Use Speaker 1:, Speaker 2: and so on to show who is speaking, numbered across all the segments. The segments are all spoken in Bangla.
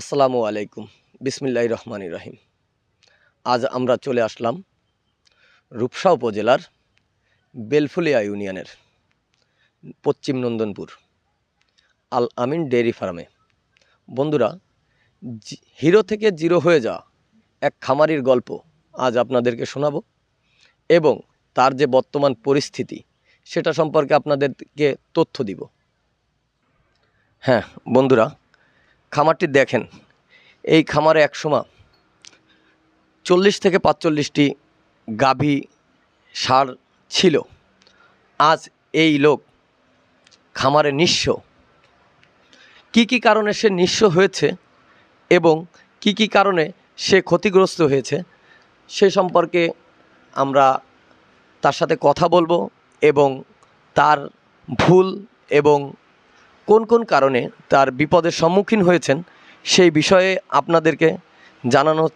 Speaker 1: আসসালামু আলাইকুম। বিসমিল্লাহ রহমান রহিম। আজ আমরা চলে আসলাম রূপসা উপজেলার বেলফুলিয়া ইউনিয়নের পশ্চিম নন্দনপুর আল আমিন ডেয়ারি ফার্মে। বন্ধুরা হিরো থেকে জিরো হয়ে যাওয়া এক খামারির গল্প আজ আপনাদেরকে শোনাবো এবং তার যে বর্তমান পরিস্থিতি, সেটা সম্পর্কে আপনাদেরকে তথ্য দিব। হ্যাঁ বন্ধুরা খামারটি দেখেন। এই খামারে একসময় চল্লিশ থেকে পাঁচচল্লিশটি গাভী সার ছিল। আজ এই লোক খামারে নিঃস্ব। কি কি কারণে সে নিঃস্ব হয়েছে এবং কি কি কারণে সে ক্ষতিগ্রস্ত হয়েছে সে সম্পর্কে আমরা তার সাথে কথা বলব এবং তার ভুল এবং কোন কোন কারণে তার বিপদের সম্মুখীন হয়েছেন সেই বিষয়ে আপনাদেরকে জানানোর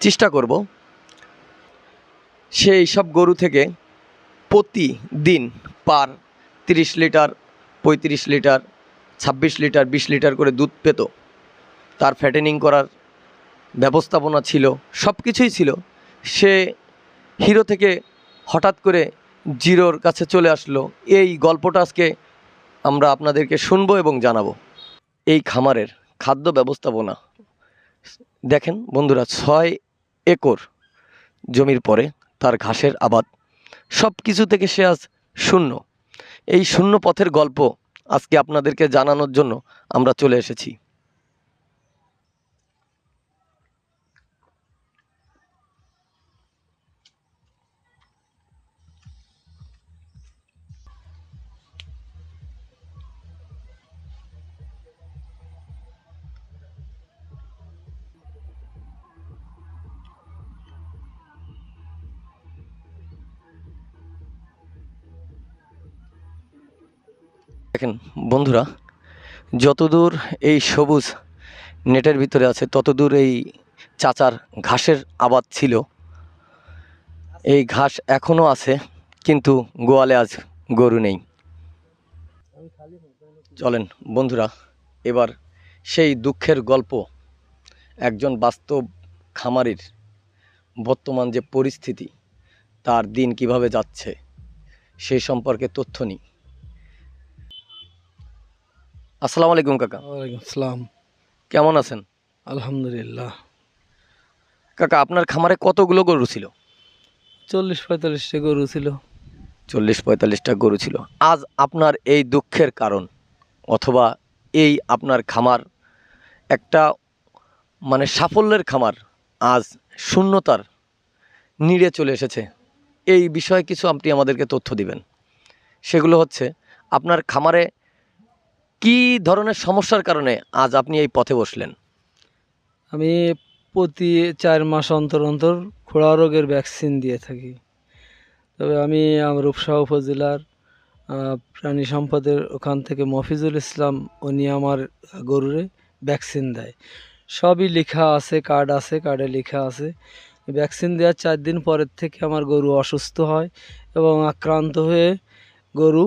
Speaker 1: চেষ্টা করব। সেই সব গরু থেকে প্রতিদিন পার তিরিশ লিটার, পঁয়ত্রিশ লিটার, ছাব্বিশ লিটার, বিশ লিটার করে দুধ পেত। তার ফ্যাটেনিং করার ব্যবস্থাপনা ছিল, সব কিছুই ছিল। সে হিরো থেকে হঠাৎ করে জিরোর কাছে চলে আসলো। এই গল্পটা আজকে আমরা আপনাদেরকে শুনব এবং জানাব। এই খামারের খাদ্য ব্যবস্থাপনা। দেখেন বন্ধুরা, ছয় একর জমির পরে তার ঘাসের আবাদ। সব কিছু থেকে সে আজ শূন্য। এই শূন্য পথের গল্প আজকে আপনাদেরকে জানানোর জন্য আমরা চলে এসেছি। দেখেন, বন্ধুরা, যতদূর এই সবুজ নেটের ভিতরে আছে, ততদূর এই চাচার ঘাসের আবাদ ছিল। এই ঘাস এখনও আছে, কিন্তু গোয়ালে আজ গরু নেই। চলেন, বন্ধুরা, এবার সেই দুঃখের গল্প। একজন বাস্তব খামারির বর্তমান যে পরিস্থিতি, তার দিন কীভাবে যাচ্ছে সেই সম্পর্কে তথ্য নিই। আসসালামু আলাইকুম কাকা।
Speaker 2: ওয়ালাইকুম আসসালাম
Speaker 1: কেমন আছেন?
Speaker 2: আলহামদুলিল্লাহ।
Speaker 1: কাকা আপনার খামারে কতগুলো গরু ছিল?
Speaker 2: চল্লিশ পঁয়তাল্লিশটা গরু ছিল।
Speaker 1: চল্লিশ পঁয়তাল্লিশটা গরু ছিল। আজ আপনার এই দুঃখের কারণ অথবা এই আপনার খামার একটা মানে সাফল্যের খামার আজ শূন্যতার নিড়ে চলে এসেছে। এই বিষয়ে কিছু আপনি আমাদেরকে তথ্য দিবেন। সেগুলো হচ্ছে আপনার খামারে কি ধরনের সমস্যার কারণে আজ আপনি এই পথে বসলেন?
Speaker 2: আমি প্রতি চার মাস অন্তর অন্তর খোড়া রোগের ভ্যাকসিন দিয়ে থাকি। তবে আমি আমার রূপসা উপজেলার প্রাণী সম্পদের ওখান থেকে মফিজুল ইসলাম, উনি আমার গরুরে ভ্যাকসিন দেয়। সবই লেখা আছে কার্ড আছে কার্ডে লেখা আছে। ভ্যাকসিন দেওয়ার চার দিন পরের থেকে আমার গরু অসুস্থ হয় এবং আক্রান্ত হয়ে গরু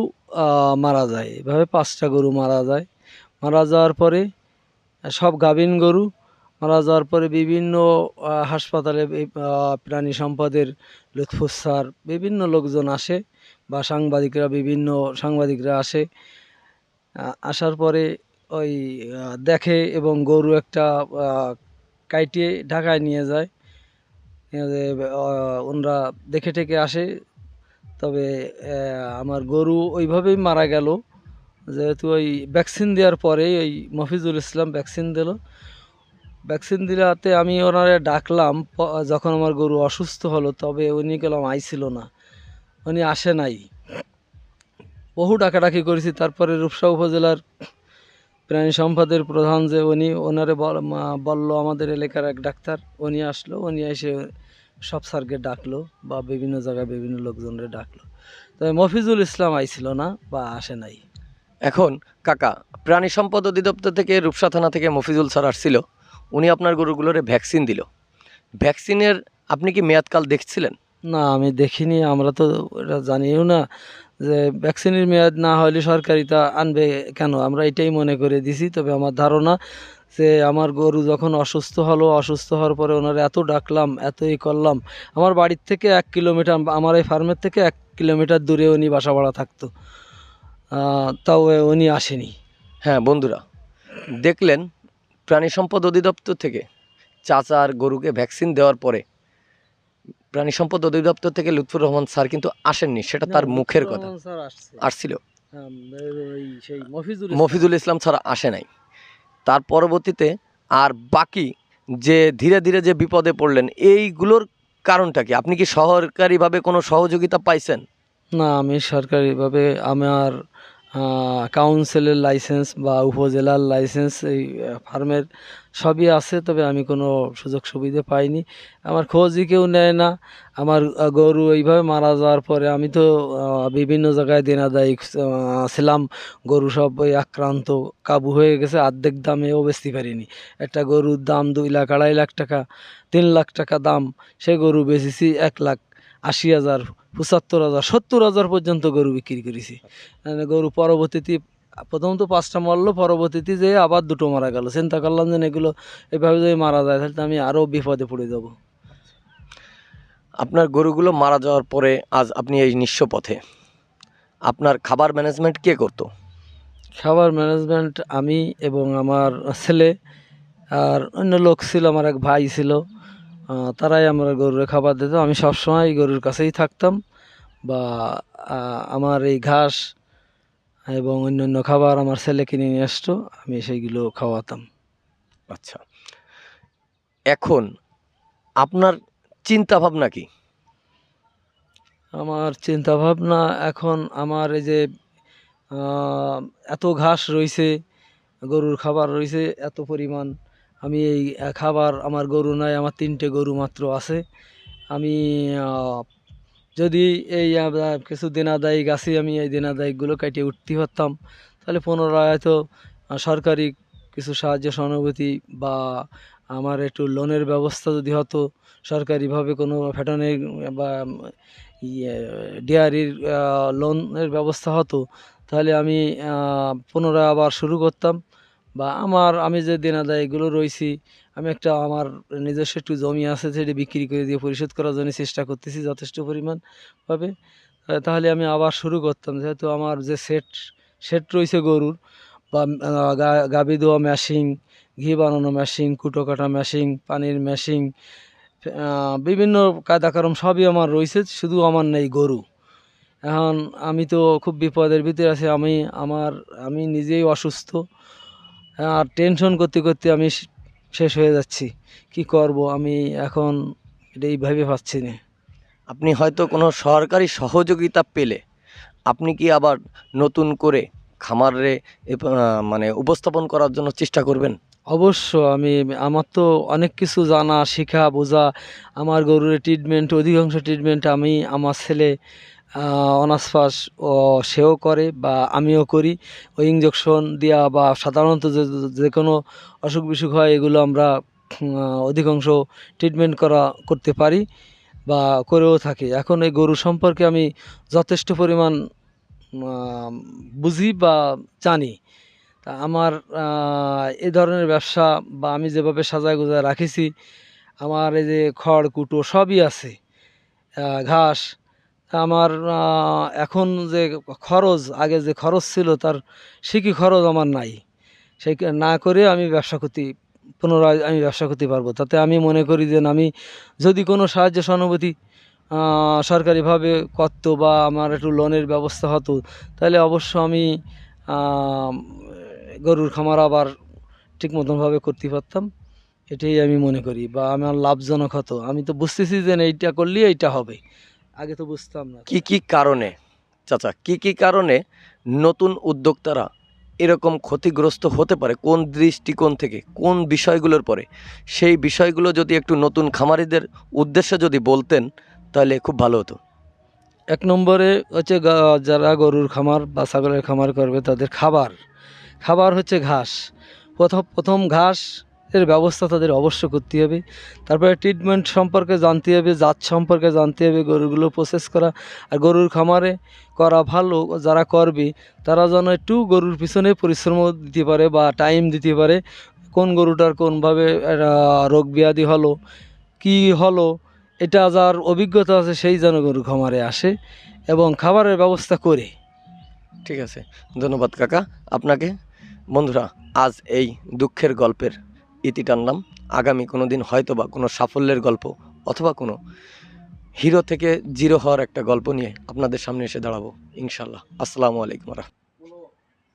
Speaker 2: মারা যায়। এভাবে পাঁচটা গরু মারা যায়। মারা যাওয়ার পরে সব গাভিন গরু। মারা যাওয়ার পরে বিভিন্ন হাসপাতালে প্রাণী সম্পদের লুৎফুস স্যার বিভিন্ন লোকজন আসে বা সাংবাদিকরা বিভিন্ন সাংবাদিকরা আসে। আসার পরে ওই দেখে এবং গরু একটা কাইটিয়ে ঢাকায় নিয়ে যায়। নিয়ে যেয়ে, ওনারা দেখে টেকে আসে। তবে আমার গরু ওইভাবেই মারা গেল। যেহেতু ওই ভ্যাকসিন দেওয়ার পরে ওই মফিজুল ইসলাম ভ্যাকসিন দিল। ভ্যাকসিন দিলাতে আমি ওনারে ডাকলাম যখন আমার গরু অসুস্থ হলো, তবে উনি গেলাম আইছিল না। উনি আসে নাই। বহু ডাকাডাকি করেছি, তারপরে রূপসা উপজেলার প্রাণী সম্পদের প্রধান যে উনি, ওনারে বল- বলল, আমাদের এলাকার এক ডাক্তার, উনি আসলো, উনি এসে সব স্যারকে ডাকলো বা বিভিন্ন জায়গায় বিভিন্ন লোকজনরে ডাকলো। তবে মফিজুল ইসলাম আইছিল না বা আসে নাই।
Speaker 1: এখন কাকা প্রাণী সম্পদ অধিদপ্তর থেকে রূপসা থানা থেকে মফিজুল স্যার আসছিল। উনি আপনার গরুগুলোরে ভ্যাকসিন দিল। ভ্যাকসিনের আপনি কি মেয়াদকাল দেখছিলেন?
Speaker 2: না আমি দেখিনি। আমরা তো এটা জানিও না যে ভ্যাকসিনের মেয়াদ না হলে সরকারি তা আনবে কেন? আমরা এটাই মনে করে দিছি। তবে আমার ধারণা যে আমার গরু যখন অসুস্থ হলো অসুস্থ হওয়ার পরে ওনারা এত ডাকলাম এত ই করলাম। আমার বাড়ির থেকে এক কিলোমিটার আমার এই ফার্মের থেকে এক কিলোমিটার দূরে উনি বাসা ভাড়া থাকতো তাও উনি আসেনি।
Speaker 1: হ্যাঁ বন্ধুরা দেখলেন প্রাণী সম্পদ অধিদপ্তর থেকে চাচার গরুকে ভ্যাকসিন দেওয়ার পরে প্রাণী সম্পদ অধিদপ্তর থেকে লুৎফুর রহমান স্যার কিন্তু আসেননি সেটা তার মুখের কথা। আসছিল।
Speaker 2: হ্যাঁ, মফিজুল
Speaker 1: ইসলাম। ছাড়া আসে নাই। তার পরবর্তীতে আর বাকি যে ধীরে ধীরে যে বিপদে পড়লেন, এইগুলোর কারণটা কি? আপনি কি সরকারিভাবে কোনো সহযোগিতা পাইছেন?
Speaker 2: না, আমি সরকারিভাবে আমার কাউন্সিলের লাইসেন্স বা উপজেলার লাইসেন্স এই ফার্মের সবই আছে, তবে আমি কোনো সুযোগ সুবিধা পাইনি। আমার খোঁজই কেউ নেয় না। আমার গরু এইভাবে মারা যাওয়ার পরে আমি তো বিভিন্ন জায়গায় দেনাদায়ী ছিলাম। গরু সব আক্রান্ত, কাবু হয়ে গেছে, অর্ধেক দামেও বেচতে পারিনি। একটা গরুর দাম দুই লাখ, আড়াই লাখ টাকা, তিন লাখ টাকা দাম। সে গরু বেচেছি এক লাখ আশি হাজার, পঁচাত্তর হাজার, সত্তর হাজার পর্যন্ত গরু বিক্রি করেছি। মানে গরু পরবর্তীতে প্রথম তো পাঁচটা মরলো পরবর্তীতে যে আবার দুটো মারা গেল। চিন্তা করলাম যে এগুলো এভাবে যদি মারা যায় তাহলে তো আমি আরও বিপদে পড়ে যাব।
Speaker 1: আপনার গরুগুলো মারা যাওয়ার পরে আজ আপনি এই নিঃস্ব পথে। আপনার খাবার ম্যানেজমেন্ট কে করতো?
Speaker 2: খাবার ম্যানেজমেন্ট আমি এবং আমার ছেলে আর অন্য লোক ছিল আমার এক ভাই ছিল তারাই আমার গরুর খাবার দিত। আমি সবসময় গরুর কাছেই থাকতাম বা আমার এই ঘাস এবং অন্যান্য খাবার আমার ছেলে কিনে নিয়ে আসতো আমি সেইগুলো খাওয়াতাম।
Speaker 1: আচ্ছা। এখন আপনার চিন্তা ভাবনা কি?
Speaker 2: আমার চিন্তা ভাবনা এখন আমার এই যে এত ঘাস রয়েছে গরুর খাবার রয়েছে এত পরিমাণ। আমি এই খাবার আমার গরু নাই আমার তিনটে গরু মাত্র আছে। আমি যদি এই কিছু দেনাদায়ী গাছে আমি এই দেনাদায়ীগুলো কাটিয়ে উঠতে পারতাম, তাহলে পুনরায় হয়তো সরকারি কিছু সাহায্য, সহানুভূতি বা আমার একটু লোনের ব্যবস্থা যদি হতো, সরকারিভাবে কোনো ফ্যাটনের বা ইয়ে ডেয়ারির লোনের ব্যবস্থা হতো, তাহলে আমি পুনরায় আবার শুরু করতাম। বা আমার আমি যে দেনাদায়ীগুলো রয়েছি আমি একটা আমার নিজস্ব একটু জমি আছে সেটি বিক্রি করে দিয়ে পরিশোধ করার জন্য চেষ্টা করতেছি যথেষ্ট পরিমাণ ভাবে তাহলে আমি আবার শুরু করতাম। যেহেতু আমার যে সেট সেট রয়েছে গরুর বা আহ, গা- গাভী দেওয়া মেশিন ঘি বানানো মেশিন কুটো কাটা মেশিন পানির মেশিন বিভিন্ন কায়দাকারম সবই আমার রয়েছে শুধু আমার নেই গরু। এখন আমি তো খুব বিপদের ভিতরে আছি আমি আমার আমি নিজেই অসুস্থ। আর টেনশন করতে করতে আমি শেষ হয়ে যাচ্ছি। কি করব? আমি এখন এটাই ভেবে পাচ্ছি না।
Speaker 1: আপনি হয়তো কোনো সরকারি সহযোগিতা পেলে আপনি কি আবার নতুন করে খামারে মানে উপস্থাপন করার জন্য চেষ্টা করবেন?
Speaker 2: অবশ্য আমি আমার তো অনেক কিছু জানা শেখা বোঝা আমার গরুর ট্রিটমেন্ট অধিকাংশ ট্রিটমেন্ট আমি আমার ছেলে অনার্স পাস ও সেও করে বা আমিও করি। ওই ইঞ্জেকশন দেওয়া বা সাধারণত যে যে কোনো অসুখ বিসুখ হয়, এগুলো আমরা অধিকাংশ ট্রিটমেন্ট করা, করতে পারি বা করেও থাকি। এখন এই গরু সম্পর্কে আমি যথেষ্ট পরিমাণ বুঝি বা জানি। তা আমার এ ধরনের ব্যবসা বা আমি যেভাবে সাজায় গোজায় রাখেছি, আমার এই যে খড়, কুটো সবই আছে। ঘাস আমার এখন যে খরচ, আগে যে খরচ ছিল তার, সে কি খরচ আমার নাই। সেই না করে আমি ব্যবসা করতে পুনরায় আমি ব্যবসা করতে পারব। তাতে আমি মনে করি যে আমি যদি কোনো সাহায্য সহানুভূতি সরকারিভাবে করতো বা আমার একটু লোনের ব্যবস্থা হতো, তাহলে অবশ্য আমি গরুর খামার আবার ঠিক মতনভাবে করতে পারতাম। এটাই আমি মনে করি বা আমার লাভজনক হতো। আমি তো বুঝতেছি যে এইটা করলে এইটা হবে। আগে তো বুঝতাম না।
Speaker 1: কি কি কারণে চাচা কি কি কারণে নতুন উদ্যোক্তারা এরকম ক্ষতিগ্রস্ত হতে পারে? কোন দৃষ্টিকোণ থেকে কোন বিষয়গুলোর পরে? সেই বিষয়গুলো যদি একটু নতুন খামারিদের উদ্দেশ্যে যদি বলতেন তাহলে খুব ভালো হতো।
Speaker 2: এক নম্বরে হচ্ছে যারা গরুর খামার বা ছাগলের খামার করবে তাদের খাবার। খাবার হচ্ছে ঘাস। প্রথম প্রথম ঘাস এর ব্যবস্থা তাদের অবশ্য করতে হবে। তারপরে ট্রিটমেন্ট সম্পর্কে জানতে হবে, জাত সম্পর্কে জানতে হবে, গরুগুলো প্রসেস করা আর গরুর খামারে করা ভালো যারা করবে, তারা যেন একটু গরুর পিছনে পরিশ্রম দিতে পারে বা টাইম দিতে পারে। কোন গরুটার কোনভাবে রোগ ব্যাধি হলো, কি হলো, এটা যার অভিজ্ঞতা আছে সেই যেন গরু খামারে আসে এবং খাবারের ব্যবস্থা করে।
Speaker 1: ঠিক আছে, ধন্যবাদ কাকা। আপনাকে, বন্ধুরা, আজ এই দুঃখের গল্পের ইতি টানলাম আগামী কোনো দিন হয়তো বা কোনো সাফল্যের গল্প অথবা কোনো হিরো থেকে জিরো হওয়ার একটা গল্প নিয়ে আপনাদের সামনে এসে দাঁড়াবো ইনশাল্লাহ আসসালামু আলাইকুম রহমতুল্লাহ।